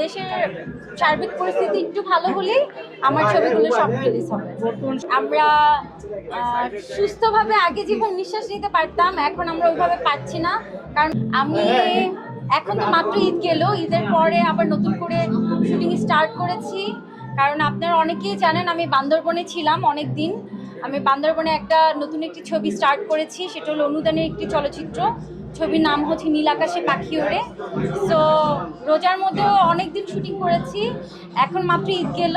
দেশের সার্বিক পরিস্থিতি একটু ভালো হলেই আমার ছবিগুলো সব রিলিজ হবে। আমরা সুস্থভাবে আগে যেমন নিঃশ্বাস নিতে পারতাম, এখন আমরা ওইভাবে পাচ্ছি না। কারণ আমি এখন তো মাত্র ঈদ গেল, ঈদের পরে আবার নতুন করে শুটিং স্টার্ট করেছি। কারণ আপনারা অনেকেই জানেন, আমি বান্দরবনে ছিলাম অনেক দিন আমি বান্দরবনে একটা নতুন একটি ছবি স্টার্ট করেছি, সেটা হলো অনুদানের একটি চলচ্চিত্র। ছবির নাম হচ্ছে নীল আকাশে পাখি ওড়ে সো রোজার মধ্যেও অনেক দিন শুটিং করেছি এখন মাত্র ঈদ গেল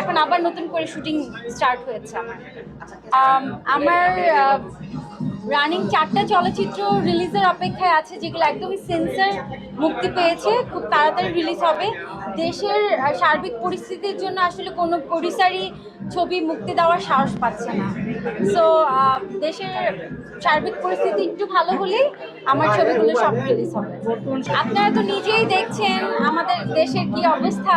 এখন আবার নতুন করে শুটিং স্টার্ট হয়েছে আমার। আমার রানিং চারটা চলচ্চিত্র রিলিজের অপেক্ষায় আছে, যেগুলো একদমই সেন্সার মুক্তি পেয়েছে। খুব তাড়াতাড়ি রিলিজ হবে। দেশের সার্বিক পরিস্থিতির জন্য আসলে কোনো প্রডিউসারই ছবি মুক্তি দেওয়ার সাহস পাচ্ছে না। সো দেশের সার্বিক পরিস্থিতি একটু ভালো হলেই আমার ছবিগুলো সব রিলিজ হবে। আপনারা তো নিজেই দেখছেন আমাদের দেশের কি অবস্থা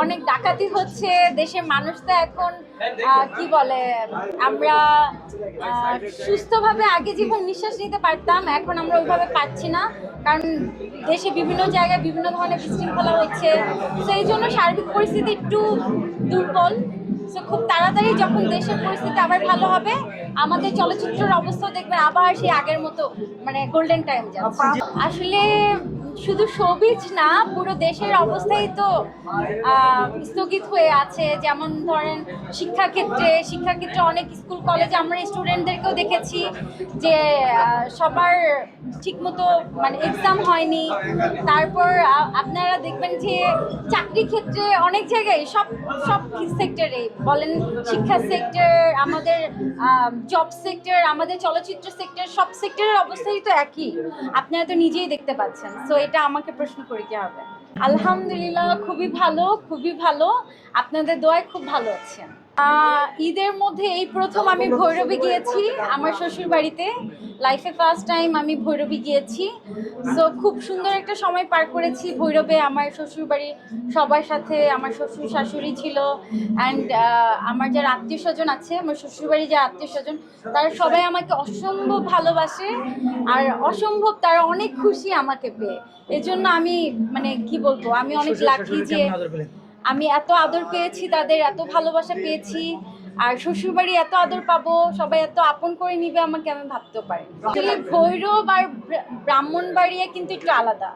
অনেক ডাকাতি হচ্ছে দেশের মানুষ তো এখন কি বলে আমরা সুস্থভাবে আগে যেমন নিঃশ্বাস নিতে পারতাম এখন আমরা ওইভাবে পাচ্ছি না। কারণ দেশে বিভিন্ন জায়গায় বিভিন্ন ধরনের বিশৃঙ্খলা হচ্ছে। সেই জন্য সার্বিক পরিস্থিতি একটু দুর্বল। So, খুব তাড়াতাড়ি যখন দেশের পরিস্থিতি আবার ভালো হবে আমাদের চলচ্চিত্রের অবস্থা দেখবেন আবার সেই আগের মতো মানে গোল্ডেন টাইম যাচ্ছে। আসলে শুধু শোবিজ না, পুরো দেশের অবস্থাই তো স্থগিত হয়ে আছে। যেমন ধরেন, শিক্ষাক্ষেত্রে শিক্ষাক্ষেত্রে অনেক স্কুল, কলেজে আমরা স্টুডেন্টদেরকেও দেখেছি যে সবার ঠিকমতো মানে এক্সাম হয়নি। তারপর আপনারা দেখবেন যে, চাকরি ক্ষেত্রে অনেক জায়গায়, সব সব সেক্টরে বলেন শিক্ষা সেক্টর আমাদের জব সেক্টর আমাদের চলচ্চিত্র সেক্টর সব সেক্টরের অবস্থাই তো একই। আপনারা তো নিজেই দেখতে পাচ্ছেন। সো এটা আমাকে প্রশ্ন করে, কি হবে? আলহামদুলিল্লাহ, খুবই ভালো খুবই ভালো। আপনাদের দোয়ায় খুব ভালো আছেন ঈদের মধ্যে এই প্রথম আমি ভৈরবে গিয়েছি আমার শ্বশুর বাড়িতে। লাইফে ফার্স্ট টাইম আমি ভৈরবে গিয়েছি। সো খুব সুন্দর একটা সময় পার করেছি ভৈরবে। আমার শ্বশুর বাড়ি সবার সাথে আমার শ্বশুর শাশুড়ি ছিল। অ্যান্ড আমার যারা আত্মীয় স্বজন আছে আমার শ্বশুর বাড়ি যে আত্মীয় স্বজন তারা সবাই আমাকে অসম্ভব ভালোবাসে। আর অসম্ভব তারা অনেক খুশি আমাকে পেয়ে। এজন্য আমি মানে কি বলব আমি অনেক লাকি যে আমি এত আদর পেয়েছি, তাদের এত ভালোবাসা পেয়েছি, আর শ্বশুরবাড়ি এত আদর পাবো, সবাই এত আপন করে নিবে আমাকে আমি ভাবতেও পারি ভৈরব আর ব্রাহ্মণ ব্রাহ্মণবাড়িয়া কিন্তু একটু আলাদা।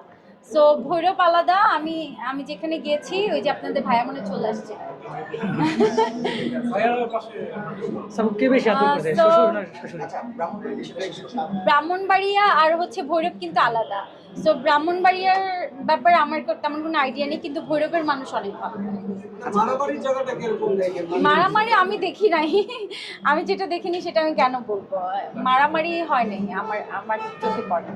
সো ভৈরব আলাদা আমি আমি যেখানে গিয়েছি ওই যে আপনাদের ভাইয়া মনে চলে আসছে। না শাশুড়ি? ব্রাহ্মণবাড়িয়া আর হচ্ছে ভৈরব কিন্তু আলাদা। সো ব্রাহ্মণবাড়িয়ার ব্যাপারে আমার তেমন কোনো আইডিয়া নেই কিন্তু ভৈরবের মানুষ অনেক ভালো। কীরকম দেখেন মারামারি আমি দেখি নাই। আমি যেটা দেখিনি সেটা আমি কেন বলব? মারামারি হয় নাই আমার আমার চোখে পড়ে।